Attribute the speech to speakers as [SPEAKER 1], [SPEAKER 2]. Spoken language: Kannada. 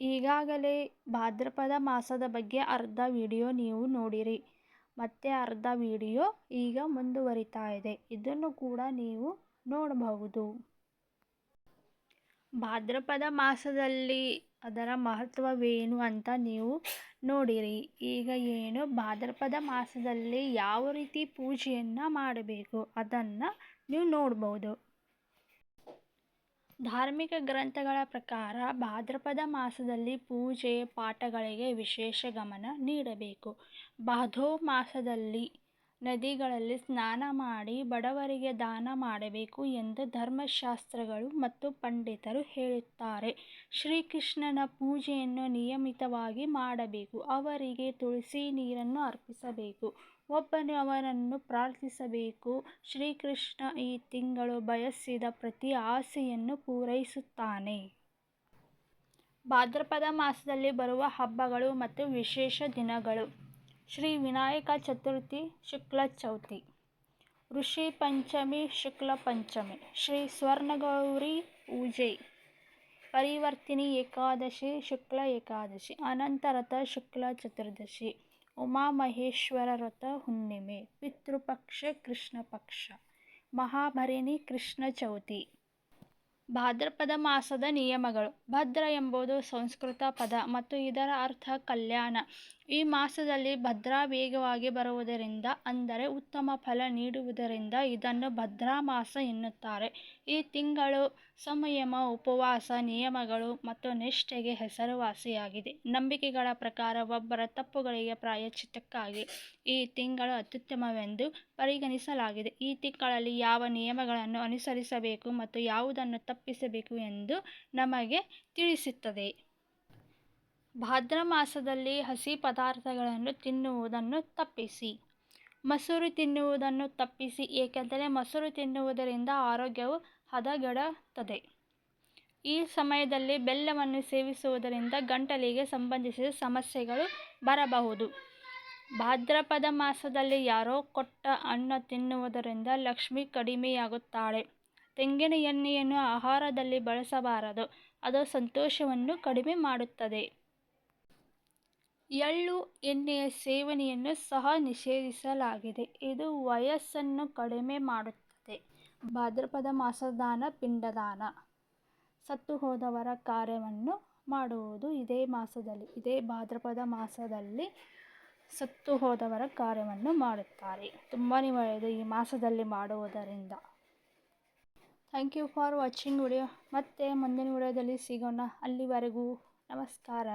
[SPEAKER 1] ಈಗಾಗಲೇ ಭಾದ್ರಪದ ಮಾಸದ ಬಗ್ಗೆ ಅರ್ಧ ವಿಡಿಯೋ ನೀವು ನೋಡಿರಿ. ಮತ್ತೆ ಅರ್ಧ ವಿಡಿಯೋ ಈಗ ಮುಂದುವರಿತಾ ಇದೆ. ಇದನ್ನು ಕೂಡ ನೀವು ನೋಡಬಹುದು. ಭಾದ್ರಪದ ಮಾಸದಲ್ಲಿ ಅದರ ಮಹತ್ವವೇನು ಅಂತ ನೀವು ನೋಡಿರಿ. ಈಗ ಏನು? ಭಾದ್ರಪದ ಮಾಸದಲ್ಲಿ ಯಾವ ರೀತಿ ಪೂಜೆಯನ್ನು ಮಾಡಬೇಕು ಅದನ್ನು ನೀವು ನೋಡ್ಬೋದು. ಧಾರ್ಮಿಕ ಗ್ರಂಥಗಳ ಪ್ರಕಾರ ಭಾದ್ರಪದ ಮಾಸದಲ್ಲಿ ಪೂಜೆ ಪಾಠಗಳಿಗೆ ವಿಶೇಷ ಗಮನ ನೀಡಬೇಕು. ಭಾದೋ ಮಾಸದಲ್ಲಿ ನದಿಗಳಲ್ಲಿ ಸ್ನಾನ ಮಾಡಿ ಬಡವರಿಗೆ ದಾನ ಮಾಡಬೇಕು ಎಂದು ಧರ್ಮಶಾಸ್ತ್ರಗಳು ಮತ್ತು ಪಂಡಿತರು ಹೇಳುತ್ತಾರೆ. ಶ್ರೀಕೃಷ್ಣನ ಪೂಜೆಯನ್ನು ನಿಯಮಿತವಾಗಿ ಮಾಡಬೇಕು. ಅವರಿಗೆ ತುಳಸಿ ನೀರನ್ನು ಅರ್ಪಿಸಬೇಕು. ಒಬ್ಬನು ಅವನನ್ನು ಪ್ರಾರ್ಥಿಸಬೇಕು. ಶ್ರೀಕೃಷ್ಣ ಈ ತಿಂಗಳು ಬಯಸಿದ ಪ್ರತಿ ಆಸೆಯನ್ನು ಪೂರೈಸುತ್ತಾನೆ. ಭಾದ್ರಪದ ಮಾಸದಲ್ಲಿ ಬರುವ ಹಬ್ಬಗಳು ಮತ್ತು ವಿಶೇಷ ದಿನಗಳು. ಶ್ರೀ ವಿನಾಯಕ ಚತುರ್ಥಿ, ಶುಕ್ಲ ಚೌತಿ. ಋಷಿ ಪಂಚಮಿ, ಶುಕ್ಲ ಪಂಚಮಿ. ಶ್ರೀ ಸ್ವರ್ಣಗೌರಿ ಪೂಜೆ. ಪರಿವರ್ತಿನಿ ಏಕಾದಶಿ, ಶುಕ್ಲ ಏಕಾದಶಿ. ಅನಂತರಥ ಶುಕ್ಲ ಚತುರ್ದಶಿ. ಉಮಾಮಹೇಶ್ವರ ವ್ರತ ಹುಣ್ಣಿಮೆ, ಪಿತೃಪಕ್ಷ ಕೃಷ್ಣ ಪಕ್ಷ ಮಹಾಭರಣಿ ಕೃಷ್ಣ ಚೌತಿ. ಭಾದ್ರಪದ ಮಾಸದ ನಿಯಮಗಳು. ಭದ್ರ ಎಂಬುದು ಸಂಸ್ಕೃತ ಪದ ಮತ್ತು ಇದರ ಅರ್ಥ ಕಲ್ಯಾಣ. ಈ ಮಾಸದಲ್ಲಿ ಭದ್ರಾ ವೇಗವಾಗಿ ಬರುವುದರಿಂದ, ಅಂದರೆ ಉತ್ತಮ ಫಲ ನೀಡುವುದರಿಂದ ಇದನ್ನು ಭದ್ರಾ ಮಾಸ ಎನ್ನುತ್ತಾರೆ. ಈ ತಿಂಗಳು ಸಂಯಮ, ಉಪವಾಸ, ನಿಯಮಗಳು ಮತ್ತು ನಿಷ್ಠೆಗೆ ಹೆಸರುವಾಸಿಯಾಗಿದೆ. ನಂಬಿಕೆಗಳ ಪ್ರಕಾರ ಒಬ್ಬರ ತಪ್ಪುಗಳಿಗೆ ಪ್ರಾಯಶ್ಚಿತ್ತಕ್ಕಾಗಿ ಈ ತಿಂಗಳು ಅತ್ಯುತ್ತಮವೆಂದು ಪರಿಗಣಿಸಲಾಗಿದೆ. ಈ ತಿಂಗಳಲ್ಲಿ ಯಾವ ನಿಯಮಗಳನ್ನು ಅನುಸರಿಸಬೇಕು ಮತ್ತು ಯಾವುದನ್ನು ತಪ್ಪಿಸಬೇಕು ಎಂದು ನಮಗೆ ತಿಳಿಸುತ್ತದೆ. ಭಾದ್ರ ಮಾಸದಲ್ಲಿ ಹಸಿ ಪದಾರ್ಥಗಳನ್ನು ತಿನ್ನುವುದನ್ನು ತಪ್ಪಿಸಿ. ಮೊಸರು ತಿನ್ನುವುದನ್ನು ತಪ್ಪಿಸಿ, ಏಕೆಂದರೆ ಮೊಸರು ತಿನ್ನುವುದರಿಂದ ಆರೋಗ್ಯವು ಹದಗೆಡುತ್ತದೆ. ಈ ಸಮಯದಲ್ಲಿ ಬೆಲ್ಲವನ್ನು ಸೇವಿಸುವುದರಿಂದ ಗಂಟಲಿಗೆ ಸಂಬಂಧಿಸಿದ ಸಮಸ್ಯೆಗಳು ಬರಬಹುದು. ಭಾದ್ರಪದ ಮಾಸದಲ್ಲಿ ಯಾರೋ ಕೊಟ್ಟ ಅನ್ನ ತಿನ್ನುವುದರಿಂದ ಲಕ್ಷ್ಮಿ ಕಡಿಮೆಯಾಗುತ್ತಾಳೆ. ತೆಂಗಿನ ಎಣ್ಣೆಯನ್ನು ಆಹಾರದಲ್ಲಿ ಬಳಸಬಾರದು. ಅದು ಸಂತೋಷವನ್ನು ಕಡಿಮೆ ಮಾಡುತ್ತದೆ. ಎಳ್ಳು ಎಣ್ಣೆಯ ಸೇವನೆಯನ್ನು ಸಹ ನಿಷೇಧಿಸಲಾಗಿದೆ. ಇದು ವಯಸ್ಸನ್ನು ಕಡಿಮೆ ಮಾಡುತ್ತದೆ. ಭಾದ್ರಪದ ಮಾಸದಾನ, ಪಿಂಡದಾನ. ಸತ್ತು ಹೋದವರ ಕಾರ್ಯವನ್ನು ಮಾಡುವುದು ಇದೇ ಮಾಸದಲ್ಲಿ, ಇದೇ ಭಾದ್ರಪದ ಮಾಸದಲ್ಲಿ ಸತ್ತು ಹೋದವರ ಕಾರ್ಯವನ್ನು ಮಾಡುತ್ತಾರೆ. ತುಂಬಾ ಒಳ್ಳೆಯದು ಈ ಮಾಸದಲ್ಲಿ ಮಾಡುವುದರಿಂದ. Thank you for watching video ಮತ್ತೆ ಮುಂದಿನ ವಿಡಿಯೋದಲ್ಲಿ ಸಿಗೋಣ. ಅಲ್ಲಿವರೆಗೂ ನಮಸ್ಕಾರ.